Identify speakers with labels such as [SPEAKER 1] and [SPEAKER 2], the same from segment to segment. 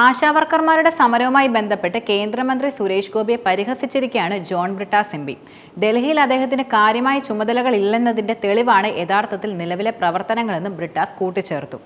[SPEAKER 1] ആശാവർക്കർമാരുടെ സമരവുമായി ബന്ധപ്പെട്ട് കേന്ദ്രമന്ത്രി സുരേഷ് ഗോപിയെ പരിഹസിച്ചിരിക്കുകയാണ് ജോൺ ബ്രിട്ടാസ് എം പി ഡൽഹിയിൽ അദ്ദേഹത്തിന് കാര്യമായ ചുമതലകൾ ഇല്ലെന്നതിന്റെ തെളിവാണ് യഥാർത്ഥത്തിൽ നിലവിലെ പ്രവർത്തനങ്ങളെന്നും ബ്രിട്ടാസ് കൂട്ടിച്ചേർത്തു.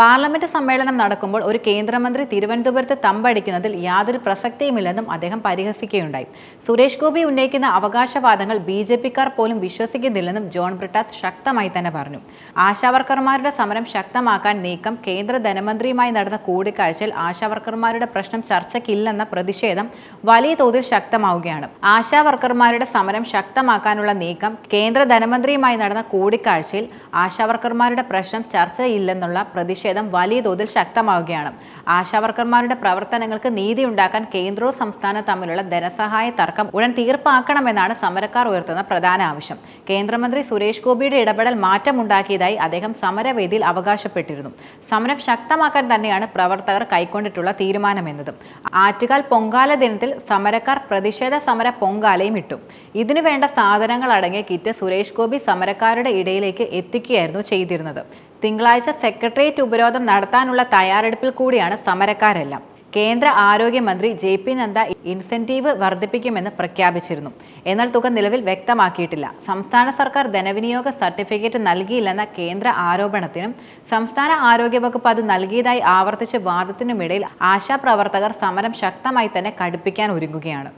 [SPEAKER 1] പാർലമെന്റ് സമ്മേളനം നടക്കുമ്പോൾ ഒരു കേന്ദ്രമന്ത്രി തിരുവനന്തപുരത്ത് തമ്പടിക്കുന്നതിൽ യാതൊരു പ്രസക്തിയുമില്ലെന്നും അദ്ദേഹം പരിഹസിക്കുകയുണ്ടായി. സുരേഷ് ഗോപി ഉന്നയിക്കുന്ന അവകാശവാദങ്ങൾ ബി ജെ പിക്കാർ പോലും വിശ്വസിക്കുന്നില്ലെന്നും ജോൺ ബ്രിട്ടാസ് ശക്തമായി തന്നെ പറഞ്ഞു. ആശാവർക്കർമാരുടെ സമരം ശക്തമാക്കാൻ നീക്കം കേന്ദ്ര ധനമന്ത്രിയുമായി നടന്ന കൂടിക്കാഴ്ചയിൽ ആശാവർക്കർമാരുടെ പ്രശ്നം ചർച്ചയ്ക്കില്ലെന്ന പ്രതിഷേധം വലിയ തോതിൽ ശക്തമാവുകയാണ്. ആശാവർക്കർമാരുടെ സമരം ശക്തമാക്കാനുള്ള നീക്കം കേന്ദ്ര ധനമന്ത്രിയുമായി നടന്ന കൂടിക്കാഴ്ചയിൽ ആശാവർക്കർമാരുടെ പ്രശ്നം ചർച്ചയില്ലെന്നുള്ള പ്രതിഷേധം വലിയ തോതിൽ ശക്തമാവുകയാണ്. ആശാവർക്കർമാരുടെ പ്രവർത്തനങ്ങൾക്ക് നീതി ഉണ്ടാക്കാൻ കേന്ദ്രവും സംസ്ഥാനവും തമ്മിലുള്ള ധനസഹായ തർക്കം ഉടൻ തീർപ്പാക്കണമെന്നാണ് സമരക്കാർ ഉയർത്തുന്ന പ്രധാന ആവശ്യം. കേന്ദ്രമന്ത്രി സുരേഷ് ഗോപിയുടെ ഇടപെടൽ മാറ്റമുണ്ടാക്കിയതായി അദ്ദേഹം സമരവേദിയിൽ അവകാശപ്പെട്ടിരുന്നു. സമരം ശക്തമാക്കാൻ തന്നെയാണ് പ്രവർത്തകർ കൈക്കൊണ്ടിട്ടുള്ള തീരുമാനമെന്നതും ആറ്റുകാൽ പൊങ്കാല ദിനത്തിൽ സമരക്കാർ പ്രതിഷേധ സമര പൊങ്കാലയും ഇട്ടു. ഇതിനു വേണ്ട സാധനങ്ങൾ അടങ്ങിയ കിറ്റ് സുരേഷ് ഗോപി സമരക്കാരുടെ ഇടയിലേക്ക് എത്തിക്കുകയായിരുന്നു ചെയ്തിരുന്നത്. തിങ്കളാഴ്ച സെക്രട്ടേറിയറ്റ് ഉപരോധം നടത്താനുള്ള തയ്യാറെടുപ്പിൽ കൂടിയാണ് സമരക്കാരെല്ലാം. കേന്ദ്ര ആരോഗ്യമന്ത്രി ജെ പി നദ്ദ ഇൻസെന്റീവ് വർദ്ധിപ്പിക്കുമെന്ന് പ്രഖ്യാപിച്ചിരുന്നു. എന്നാൽ തുക നിലവിൽ വ്യക്തമാക്കിയിട്ടില്ല. സംസ്ഥാന സർക്കാർ ധനവിനിയോഗ സർട്ടിഫിക്കറ്റ് നൽകിയില്ലെന്ന കേന്ദ്ര ആരോപണത്തിനും സംസ്ഥാന ആരോഗ്യവകുപ്പ് അത് നൽകിയതായി ആവർത്തിച്ച വാദത്തിനുമിടയിൽ ആശാപ്രവർത്തകർ സമരം ശക്തമായി തന്നെ കടുപ്പിക്കാൻ ഒരുങ്ങുകയാണ്.